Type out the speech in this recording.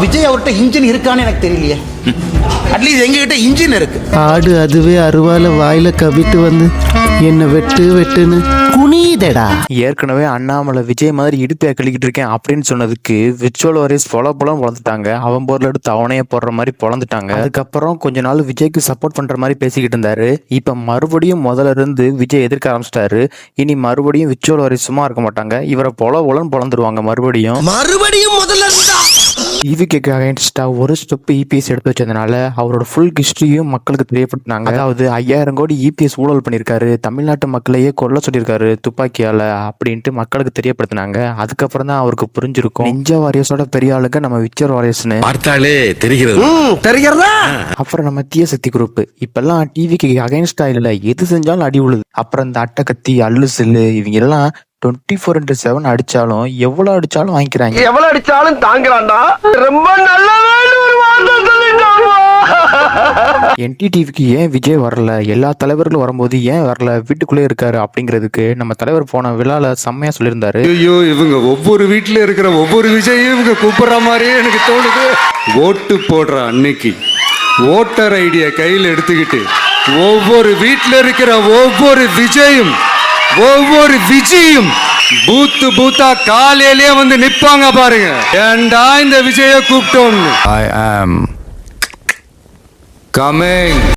விஜய் அவர்கிட்ட இன்ஜின் இருக்கான்னு எனக்கு தெரியலையே. அட்லீஸ்ட் எங்ககிட்ட இன்ஜின் இருக்கு. ஆடு அதுவே அருவால வாயில கவிட்டு வந்து என்ன வெட்டு வெட்டுன்னு குனியுதடா. ஏற்கனவே அண்ணாமலை விஜய் மாதிரி இடுப்பை கழிக்கிட்டு இருக்கேன் அப்படின்னு சொன்னதுக்கு விச்சுவல் வரைஸ் பொல பொலம் பொழந்துட்டாங்க அவன் பொருள் எடுத்து அவனையே போடுற மாதிரி பொழந்துட்டாங்க அதுக்கப்புறம் கொஞ்ச நாள் விஜய்க்கு சப்போர்ட் பண்ற மாதிரி பேசிக்கிட்டு இருந்தாரு. இப்ப மறுபடியும் முதல்ல இருந்து விஜய் எதிர்க்க ஆரம்பிச்சிட்டாரு. இனி மறுபடியும் விச்சுவல் வரைஸ் சும்மா இருக்க மாட்டாங்க. இவரை பொல பொலன்னு பொழந்துருவாங்க மறுபடியும். மறுபடியும் முதல்ல இருந்தா ஈவிகேக்கு அகைன்ஸ்டா ஒரு ஸ்டெப் இபிஎஸ் எடுத்து வச்சதுனால அவரோட ஃபுல் ஹிஸ்டரியும் மக்களுக்கு தெரியப்படுத்தினாங்க. அதாவது ஐயாயிரம் கோடி இபிஎஸ் ஊழல் பண்ணியிருக்காரு தமிழ்நாட்டு மக்களையே கொல்ல சொல்லியிருக்காரு துப்பாக்கியால அப்படின்ட்டு மக்களுக்கு தெரியப்படுத்தினாங்க. அதுக்கப்புறம் தான் அவருக்கு புரிஞ்சிருக்கும். நிஞ்சா வாரியர்ஸோட பெரிய ஆளுங்க நம்ம விச்சர் வாரியர்ஸ்னு பார்த்தாலே தெரிகிறது. தெரிகிறதா? அப்புறம் நம்ம தீய சக்தி குரூப் இப்பெல்லாம் டிவிக்கு அகைன்ஸ்டா இல்ல. எது செஞ்சாலும் அடி உழுது. அப்புறம் இந்த அட்டக்கத்தி அல்லு செல்லு இவங்க எல்லாம் டுவெண்ட்டி ஃபோர் இன்ட்டு செவன் அடிச்சாலும் எவ்வளவு அடிச்சாலும் வாங்கிக்கிறாங்க. எவ்வளவு அடிச்சாலும் தாங்குறான்டா. ரொம்ப நல்ல ஒரு வார்த்தை சொல்லிட்டான் என்டிடிவிக்கு ஏன் விஜய் வரல? எல்லா தலைவர்களும் வரும்போது ஏன் வரல? வீட்டுக்குள்ளே இருக்காரு அப்படிங்கிறதுக்கு நம்ம தலைவர் போன விழால செம்மையா சொல்லியிருந்தாரு. ஐயோ இவங்க ஒவ்வொரு வீட்ல இருக்கிற ஒவ்வொரு விஜயும் இவங்க கூப்பிடுற மாதிரியே எனக்கு தோணுது. ஓட்டு போடுற அன்னைக்கு ஓட்டர் ஐடிய கையில் எடுத்துக்கிட்டு ஒவ்வொரு வீட்ல இருக்கிற ஒவ்வொரு விஜயும் ஒவ்வொரு விஜயும் பூத்து பூத்தா காலையிலேயே வந்து நிப்பாங்க பாருங்க. ஏண்டா இந்த விஜய கூப்பிட்டோம்னு? ஐ ஆம் கமிங்